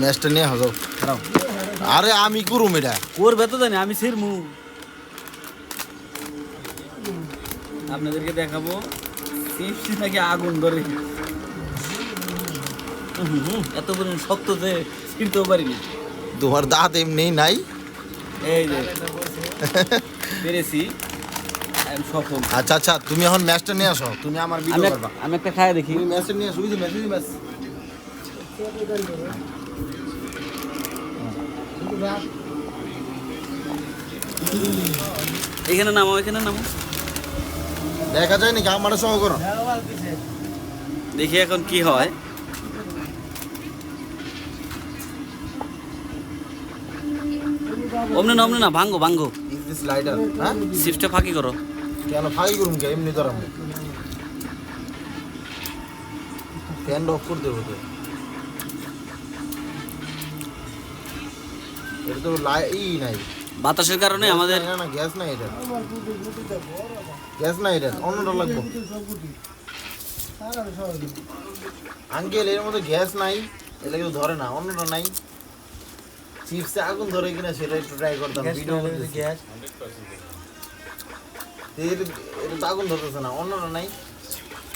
ম্যাচটা নিয়ে হাজাও আরে আমি করুম এটা। করবে তো জানি আমি সিরমু আপনাদেরকে দেখাবো। নাকি আগুন ধরে। এত পরিমাণ শক্ত যে ছিঁড়তেও পারিনি তোমার দাঁত এমনি নাই। এই যে। পেরেছি। সফল। আচ্ছা আচ্ছা তুমি এখন ম্যাচটা নিয়ে আসো। তুমি আমার আমি ভিডিও করবা। আমি একটা খায় দেখি। তুমি ম্যাচটা নিয়ে আসো ওই যে ম্যাচ ম্যাচ। এখানে নামো এখানে নামো। দেখা যায় নাকি? আমার সহ করো। দেখি এখন কি হয়। অমনে না অমনে না ভাঙ্গো ভাঙ্গো। দিস লাইটার হ্যাঁ ফাঁকি করো। কেন ফাঁকি করুম কে? এমনি ধরাম ফ্যান অফ করে দেবো তো। এটা তো লাই ই নাই। বাতাসের কারণে আমাদের না না গ্যাস নাই এটা। গ্যাস নাই এটা অন্যটা লাগবো। আঙ্কেল এর মধ্যে গ্যাস নাই এটা কিন্তু ধরে না অন্যটা নাই। চিপসে আগুন ধরে কিনা সেটা একটু ট্রাই করতাম ভিডিও গ্যাস। এটা তো আগুন ধরতেছে না অন্যটা নাই।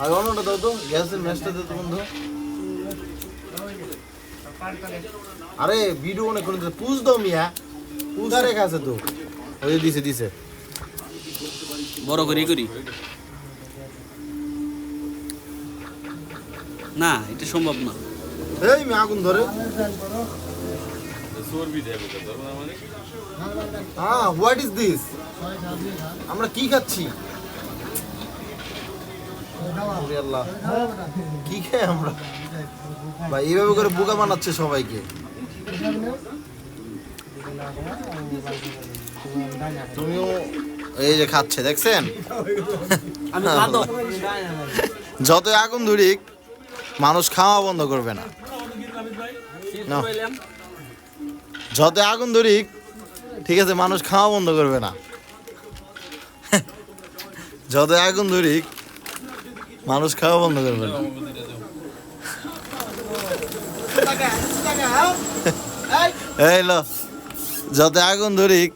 আর অন্যটা দাও তো গ্যাসের ম্যাচটা দাও তো বন্ধু। আরে ভিডিও অনেক করে পুজ দাও মিয়া। রেখা আছে তো? ওই দিছে দিছে। বড় করি করি। না এটা সম্ভব না। এই মি আগুন ধরে। হ্যাঁ হোয়াট ইজ দিস আমরা কি খাচ্ছি? আল্লাহ কি খাই আমরা? ভাই এইভাবে করে বোকা বানাচ্ছে সবাইকে। তুমিও এই যে খাচ্ছে দেখছেন? যত আগুন ধরিক মানুষ খাওয়া বন্ধ করবে না। না। যত আগুন ধরিক ঠিক আছে মানুষ খাওয়া বন্ধ করবে না। যত আগুন ধরিক মানুষ খাওয়া বন্ধ করবে না। এই লো যত আগুন ধরিক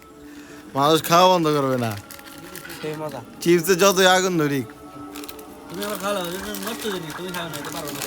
মানুষ খাওয়া বন্ধ করবে না। চিপসে যত আগুন ধরিক। তুমি আবার খাওয়া নষ্ট তুমি খাও না এটা পারো না।